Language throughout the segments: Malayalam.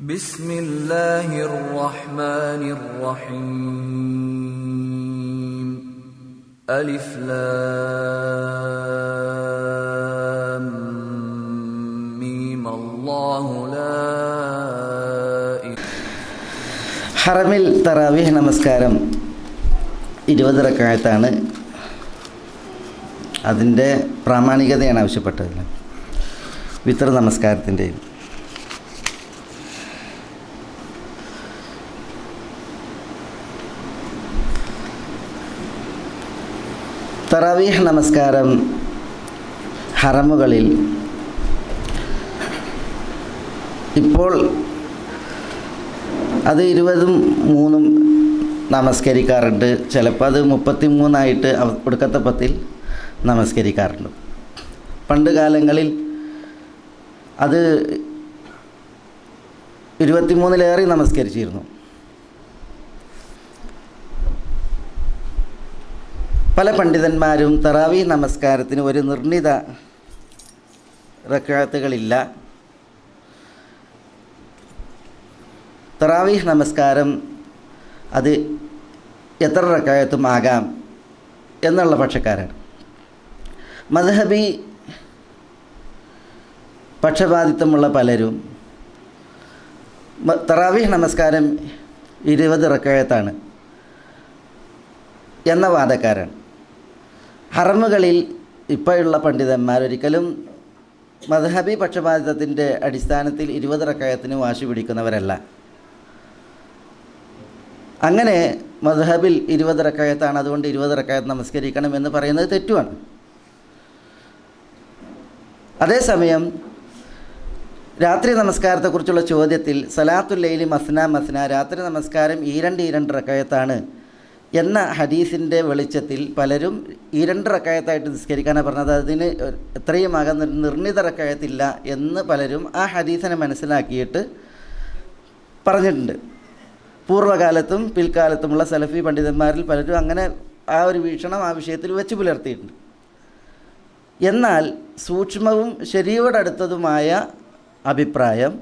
بسم الله الرحمن الرحيم ألف لام ميم الله لا إله ഹറമിൽ തറാവീഹ് നമസ്കാരം ഇരുപത് റക്കായത്താണ് അതിൻ്റെ പ്രാമാണികതയാണ് ആവശ്യപ്പെട്ടത് വിത്ര നമസ്കാരത്തിൻ്റെയും തറാവീഹ് നമസ്കാരം ഹറമുകളിൽ. ഇപ്പോൾ അത് ഇരുപതും മൂന്നും നമസ്കരിക്കാറുണ്ട്. ചിലപ്പോൾ അത് മുപ്പത്തി മൂന്നായിട്ട് ഒടുക്കത്തപ്പത്തിൽ ഒടുക്കത്തെ പത്തിൽ നമസ്കരിക്കാറുണ്ട്. പണ്ട് കാലങ്ങളിൽ അത് ഇരുപത്തിമൂന്നിലേറെ നമസ്കരിച്ചിരുന്നു. പല പണ്ഡിതന്മാരും തറാവി നമസ്കാരത്തിന് ഒരു നിർണിത റക്കാത്തുകളില്ല. തറാവീഹ് നമസ്കാരം അത് എത്ര റക്കായത്തും ആകാം എന്നുള്ള പക്ഷക്കാരാണ്. മദ്ഹബി പക്ഷപാതിത്വമുള്ള പലരും തറാവീഹ് നമസ്കാരം ഇരുപത് റക്കായത്താണ് എന്ന വാദക്കാരാണ്. ഹറമുകളിൽ ഇപ്പോഴുള്ള പണ്ഡിതന്മാർ ഒരിക്കലും മദ്ഹബി പക്ഷപാതിത്വത്തിന്റെ അടിസ്ഥാനത്തിൽ ഇരുപത് റക്കായത്തിന് വാശി പിടിക്കുന്നവരല്ല. അങ്ങനെ മദ്ഹബിൽ ഇരുപത് റക്കായത്താണ് അതുകൊണ്ട് ഇരുപത് റക്കായത്ത് നമസ്കരിക്കണം എന്ന് പറയുന്നത് തെറ്റുമാണ് അതേസമയം രാത്രി നമസ്കാരത്തെക്കുറിച്ചുള്ള ചോദ്യത്തിൽ സലാത്തുൽ ലൈലി മസ്ന മസ്ന രാത്രി നമസ്കാരം ഈ രണ്ട് ഈ രണ്ട് റക്കായത്താണ് എന്ന ഹദീസിന്റെ വെളിച്ചത്തിൽ പലരും ഈ രണ്ട് റക്കായത്തായിട്ട് നിസ്കരിക്കാനാണ് പറഞ്ഞത്. അതിന് എത്രയും ആകുന്ന നിർണിത റക്കായത്തില്ല എന്ന് പലരും ആ ഹദീസിനെ മനസ്സിലാക്കിയിട്ട് പറഞ്ഞിട്ടുണ്ട്. പൂർവകാലത്തും പിൽക്കാലത്തുമുള്ള സലഫി പണ്ഡിതന്മാരിൽ പലരും അങ്ങനെ ആ ഒരു വീക്ഷണം ആ വിഷയത്തിൽ വെച്ച് പുലർത്തിയിട്ടുണ്ട്. എന്നാൽ സൂക്ഷ്മവും ശരിയോടടുത്തതുമായ അഭിപ്രായം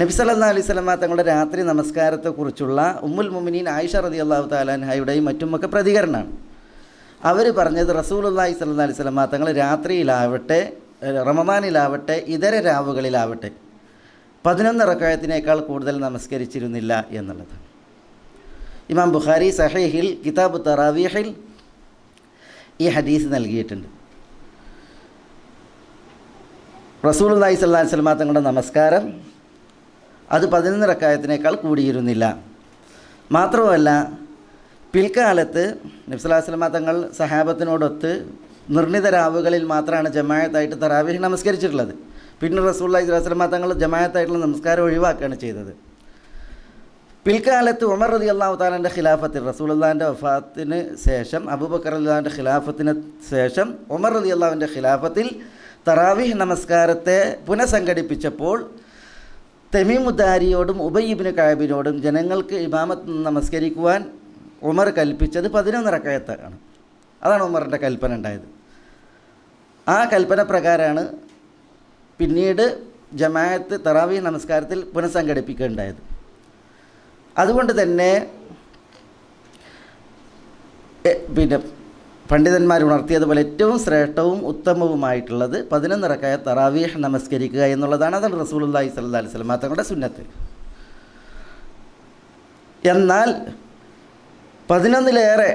നബി സല്ലല്ലാഹു അലൈഹി സ്വലമ തങ്ങളുടെ രാത്രി നമസ്കാരത്തെക്കുറിച്ചുള്ള ഉമ്മുൽ മുമിനീൻ ആയിഷ റതി അള്ളാഹു താലാൻഹായുടെയും മറ്റുമൊക്കെ പ്രതികരണമാണ്. അവർ പറഞ്ഞത് റസൂലുള്ളാഹി സ്വല്ലല്ലാഹു അലൈഹി സ്വലമ തങ്ങൾ രാത്രിയിലാവട്ടെ റമദാനിലാവട്ടെ ഇതര രാവുകളിലാവട്ടെ പതിനൊന്ന് റക്കായത്തിനേക്കാൾ കൂടുതൽ നമസ്കരിച്ചിരുന്നില്ല എന്നുള്ളത്. ഇമാം ബുഖാരി സഹീഹിൽ കിതാബ് തറാവീഹിൽ ഈ ഹദീസ് നൽകിയിട്ടുണ്ട്. റസൂൽ അള്ളാഹി സ്വല്ലാ സ്വലമ തങ്ങളുടെ നമസ്കാരം അത് പതിനൊന്ന് റക്കായത്തിനേക്കാൾ കൂടിയിരുന്നില്ല. മാത്രമല്ല പിൽക്കാലത്ത് നബ്സലാസ്ലമ തങ്ങൾ സഹാബത്തിനോടൊത്ത് നിർണിത രാവുകളിൽ മാത്രമാണ് ജമായത്തായിട്ട് തറാവീഹ് നമസ്കരിച്ചിട്ടുള്ളത്. പിന്നെ റസൂല്ലാഹി സ്വലമ തങ്ങൾ ജമായത്തായിട്ടുള്ള നമസ്കാരം ഒഴിവാക്കുകയാണ് ചെയ്തത്. പിൽക്കാലത്ത് ഉമർ റതി അള്ളാഹു താലാന്റെ ഖിലാഫത്തിൽ റസൂലുള്ളാഹിന്റെ വഫാത്തിന് ശേഷം അബൂബക്കർ അള്ളാഹിന്റെ ഖിലാഫത്തിന് ശേഷം ഉമർ റതി അള്ളാഹുവിന്റെ ഖിലാഫത്തിൽ തറാവിഹ് നമസ്കാരത്തെ പുനഃസംഘടിപ്പിച്ചപ്പോൾ തെമീമുദ്ദാരിയോടും ഉബയ്യബിന് കായബിനോടും ജനങ്ങൾക്ക് ഇമാമത്ത് നമസ്കരിക്കുവാൻ ഉമർ കൽപ്പിച്ചത് പതിനൊന്ന് റക്കായത്താണ്. അതാണ് ഉമറിന്റെ കൽപ്പന ഉണ്ടായത്. ആ കൽപ്പന പ്രകാരമാണ് പിന്നീട് ജമാഅത്ത് തറാവി നമസ്കാരത്തിൽ പുനഃസംഘടിപ്പിക്കുകയുണ്ടായത്. അതുകൊണ്ട് തന്നെ പിന്നെ പണ്ഡിതന്മാർ ഉണർത്തിയതുപോലെ ഏറ്റവും ശ്രേഷ്ഠവും ഉത്തമവുമായിട്ടുള്ളത് പതിനൊന്ന് റക്കായ തറാവീഹ് നമസ്കരിക്കുക എന്നുള്ളതാണ് അതാണ് റസൂലുള്ളാഹി സ്വല്ലല്ലാഹി അലൈഹി വസല്ലം തങ്ങളുടെ സുന്നത്ത്. എന്നാൽ പതിനൊന്നിലേറെ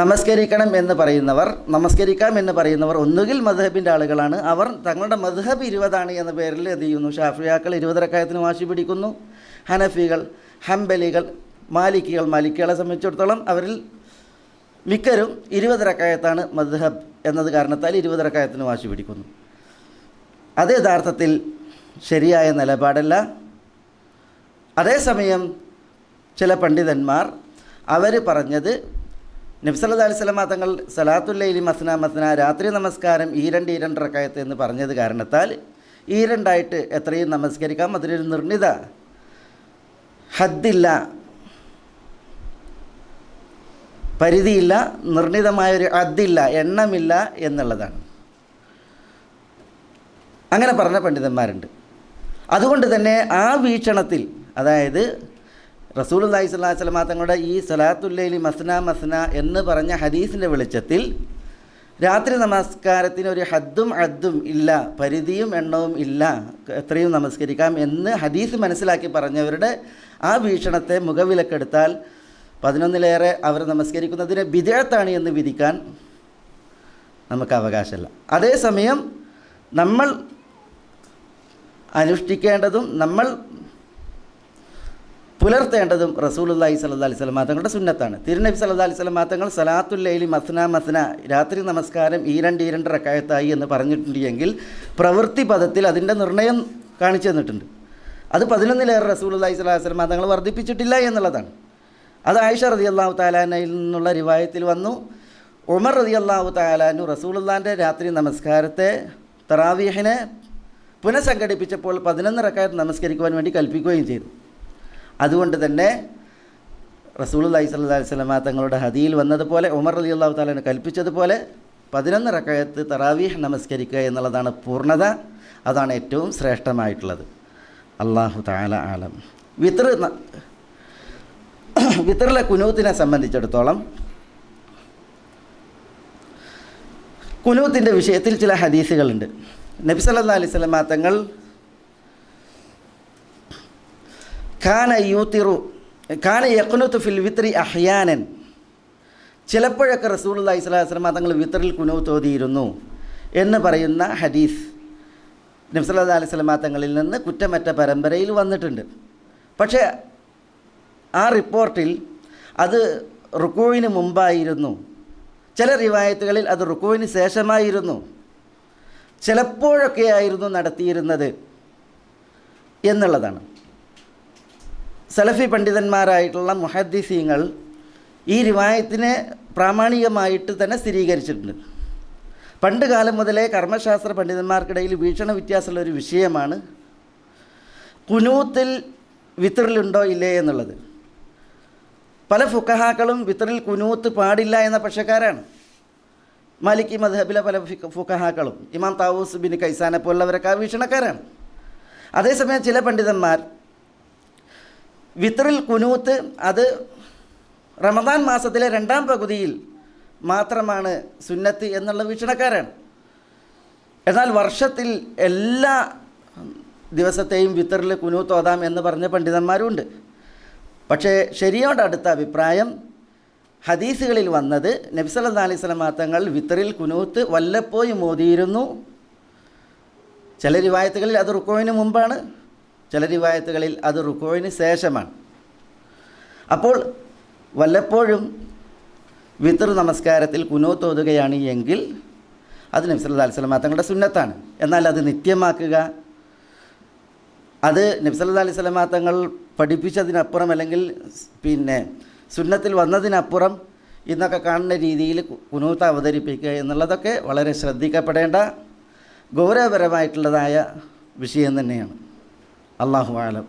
നമസ്കരിക്കണം എന്ന് പറയുന്നവർ നമസ്കരിക്കാം എന്ന് പറയുന്നവർ ഒന്നുകിൽ മദ്ഹബിന്റെ ആളുകളാണ്. അവർ തങ്ങളുടെ മദ്ഹബ് ഇരുപതാണ് എന്ന പേരിൽ എന്ത് ചെയ്യുന്നു? ഷാഫിയാക്കൾ ഇരുപതരക്കായത്തിന് വാശി പിടിക്കുന്നു. ഹനഫികൾ ഹംബലികൾ മാലിക്കികൾ മാലിക്കികളെ സംബന്ധിച്ചിടത്തോളം അവരിൽ മിക്കരും ഇരുപതരക്കായത്താണ് മദ്ഹബ് എന്നത് കാരണത്താൽ ഇരുപതരക്കായത്തിന് വാശി പിടിക്കുന്നു. അത് യഥാർത്ഥത്തിൽ ശരിയായ നിലപാടല്ല. അതേസമയം ചില പണ്ഡിതന്മാർ അവർ പറഞ്ഞത് നബ്സല്ലാ അലൈഹി സ്വലമ തങ്ങൾ സലാത്തുല്ലൈലി മസ്ന മസ്ന രാത്രി നമസ്കാരം ഈ രണ്ട് ഈ രണ്ട് റക്കായത്ത് എന്ന് പറഞ്ഞത് കാരണത്താൽ ഈ രണ്ടായിട്ട് എത്രയും നമസ്കരിക്കാം. അതിലൊരു നിർണിത ഹദ്ദില്ല. പരിധിയില്ല നിർണിതമായൊരു അതില്ല എണ്ണമില്ല എന്നുള്ളതാണ്. അങ്ങനെ പറഞ്ഞ പണ്ഡിതന്മാരുണ്ട്. അതുകൊണ്ട് തന്നെ ആ വീക്ഷണത്തിൽ അതായത് റസൂൽ അള്ളഹി സ്വല്ലാ വസ്ലമ തങ്ങളുടെ ഈ സലാത്തുല്ലൈലി മസ്ന മസ്ന എന്ന് പറഞ്ഞ ഹദീസിന്റെ വെളിച്ചത്തിൽ രാത്രി നമസ്കാരത്തിന് ഒരു ഹദ്ദും അദ്ദും ഇല്ല പരിധിയും എണ്ണവും ഇല്ല എത്രയും നമസ്കരിക്കാം എന്ന് ഹദീസ് മനസ്സിലാക്കി പറഞ്ഞവരുടെ ആ വീക്ഷണത്തെ മുഖവിലക്കെടുത്താൽ പതിനൊന്നിലേറെ അവർ നമസ്കരിക്കുന്നതിനെ വിധേയത്താണ് എന്ന് വിധിക്കാൻ നമുക്ക് അവകാശമല്ല. അതേസമയം നമ്മൾ അനുഷ്ഠിക്കേണ്ടതും നമ്മൾ പുലർത്തേണ്ടതും റസൂലുല്ലാഹി സല്ലാ അലൈഹി സ്വലം തങ്ങളുടെ സുന്നത്താണ്. തിരുനബി സല്ലാ അലൈഹി സ്വലം തങ്ങൾ സലാത്തുല്ലൈലി മസ്ന മസ്ന രാത്രി നമസ്കാരം ഈ രണ്ട് ഈ രണ്ട് റക്കായത്തായി എന്ന് പറഞ്ഞിട്ടുണ്ടെങ്കിൽ പ്രവൃത്തി പദത്തിൽ അതിന്റെ നിർണയം കാണിച്ചു തന്നിട്ടുണ്ട്. അത് പതിനൊന്നിലേറെ റസൂലുല്ലാഹി സ്വലാഹി സ്വലം തങ്ങൾ വർദ്ധിപ്പിച്ചിട്ടില്ല എന്നുള്ളതാണ്. അത് ആയിഷ റതി അള്ളാഹു താലാനയിൽ നിന്നുള്ള റിവായത്തിൽ വന്നു. ഉമർ റതി അള്ളാഹു താലാനു റസൂലുല്ലാന്റെ രാത്രി നമസ്കാരത്തെ തറാവീഹിനെ പുനഃസംഘടിപ്പിച്ചപ്പോൾ പതിനൊന്ന് നമസ്കരിക്കുവാൻ വേണ്ടി കൽപ്പിക്കുകയും ചെയ്തു. അതുകൊണ്ട് തന്നെ റസൂൽ അലൈഹി സ്വല്ലാ വസ്ലമ തങ്ങളുടെ ഹദിയിൽ വന്നതുപോലെ ഉമർ അലി അള്ളാഹു താലാന് കൽപ്പിച്ചതുപോലെ പതിനൊന്ന് റക്കയത്ത് തറാവീഹ് നമസ്കരിക്കുക എന്നുള്ളതാണ് പൂർണത. അതാണ് ഏറ്റവും ശ്രേഷ്ഠമായിട്ടുള്ളത്. അള്ളാഹു താല ആലം. വിത്ര വിത്തറിലെ കുനൂത്തിനെ സംബന്ധിച്ചിടത്തോളം കുനൂത്തിന്റെ വിഷയത്തിൽ ചില ഹദീസുകളുണ്ട്. നബി സല്ലാ അലൈഹി സ്വലമ തങ്ങൾ ഖാന യൂത്തിറു ഖാന യക്കുനുത്ത് ഫിൽ വിത്രി അഹ്യാനൻ. ചിലപ്പോഴൊക്കെ റസൂൽ സ്വലാഹു വസ്ലമ തങ്ങൾ വിത്തറിൽ കുനൂത്ത് ഓതിയിരുന്നു എന്ന് പറയുന്ന ഹദീസ് നബ്സല്ലാ അലൈഹി സ്വലമ തങ്ങളിൽ നിന്ന് കുറ്റമറ്റ പരമ്പരയിൽ വന്നിട്ടുണ്ട്. പക്ഷേ ആ റിപ്പോർട്ടിൽ അത് റുക്കുവിന് മുമ്പായിരുന്നു. ചില റിവായത്തുകളിൽ അത് റുക്കുവിന് ശേഷമായിരുന്നു. ചിലപ്പോഴൊക്കെ ആയിരുന്നു നടത്തിയിരുന്നത് എന്നുള്ളതാണ്. സലഫി പണ്ഡിതന്മാരായിട്ടുള്ള മുഹദ്ദിസീങ്ങൾ ഈ റിവായത്തിനെ പ്രാമാണികമായിട്ട് തന്നെ സ്ഥിരീകരിച്ചിട്ടുണ്ട്. പണ്ട് കാലം മുതലേ കർമ്മശാസ്ത്ര പണ്ഡിതന്മാർക്കിടയിൽ വീക്ഷണ വ്യത്യാസമുള്ള ഒരു വിഷയമാണ് കുനൂത്തിൽ വിത്തറിലുണ്ടോ ഇല്ലേ എന്നുള്ളത്. പല ഫുക്കഹാക്കളും വിത്തറിൽ കുനൂത്ത് പാടില്ല എന്ന പക്ഷക്കാരാണ്. മാലിക്കി മദ്ഹബിലെ പല ഫുക്കഹാക്കളും ഇമാം താവൂസ് ബിൻ കൈസാനെ പോലുള്ളവരൊക്കെ വീക്ഷണക്കാരാണ്. അതേസമയം ചില പണ്ഡിതന്മാർ വിത്തറിൽ കുനൂത്ത് അത് റമദാൻ മാസത്തിലെ രണ്ടാം പകുതിയിൽ മാത്രമാണ് സുന്നത്ത് എന്നുള്ള വീക്ഷണക്കാരാണ്. എന്നാൽ വർഷത്തിൽ എല്ലാ ദിവസത്തെയും വിത്തറിൽ കുനൂത്ത് ഓതാം എന്ന് പറഞ്ഞ പണ്ഡിതന്മാരുമുണ്ട് പക്ഷേ ശരിയോട് അടുത്ത അഭിപ്രായം ഹദീസുകളിൽ വന്നത് നബ്സല്ലാ അലൈഹി സ്വലം വിത്തറിൽ കുനൂത്ത് വല്ലപ്പോഴും മോതിയിരുന്നു. ചില റിവായത്തുകളിൽ അത് റുക്കോവിന് മുമ്പാണ് ചില റിവായത്തുകളിൽ അത് റുക്കോവിന് ശേഷമാണ്. അപ്പോൾ വല്ലപ്പോഴും വിത്തർ നമസ്കാരത്തിൽ കുനൂത്ത് ഓതുകയാണ് എങ്കിൽ അത് നബ്സല്ലാ അലൈഹി സ്വലം തങ്ങളുടെ സുന്നത്താണ്. എന്നാൽ അത് നിത്യമാക്കുക. അത് നബ്സല്ലാ അലൈഹി സ്വലമ തങ്ങൾ പഠിപ്പിച്ചതിനപ്പുറം അല്ലെങ്കിൽ പിന്നെ സുന്നത്തിൽ വന്നതിനപ്പുറം ഇന്നൊക്കെ കാണുന്ന രീതിയിൽ കുനൂത്ത് അവതരിപ്പിക്കുക എന്നുള്ളതൊക്കെ വളരെ ശ്രദ്ധിക്കപ്പെടേണ്ട ഗൗരവപരമായിട്ടുള്ളതായ വിഷയം തന്നെയാണ്. അള്ളാഹു ആലം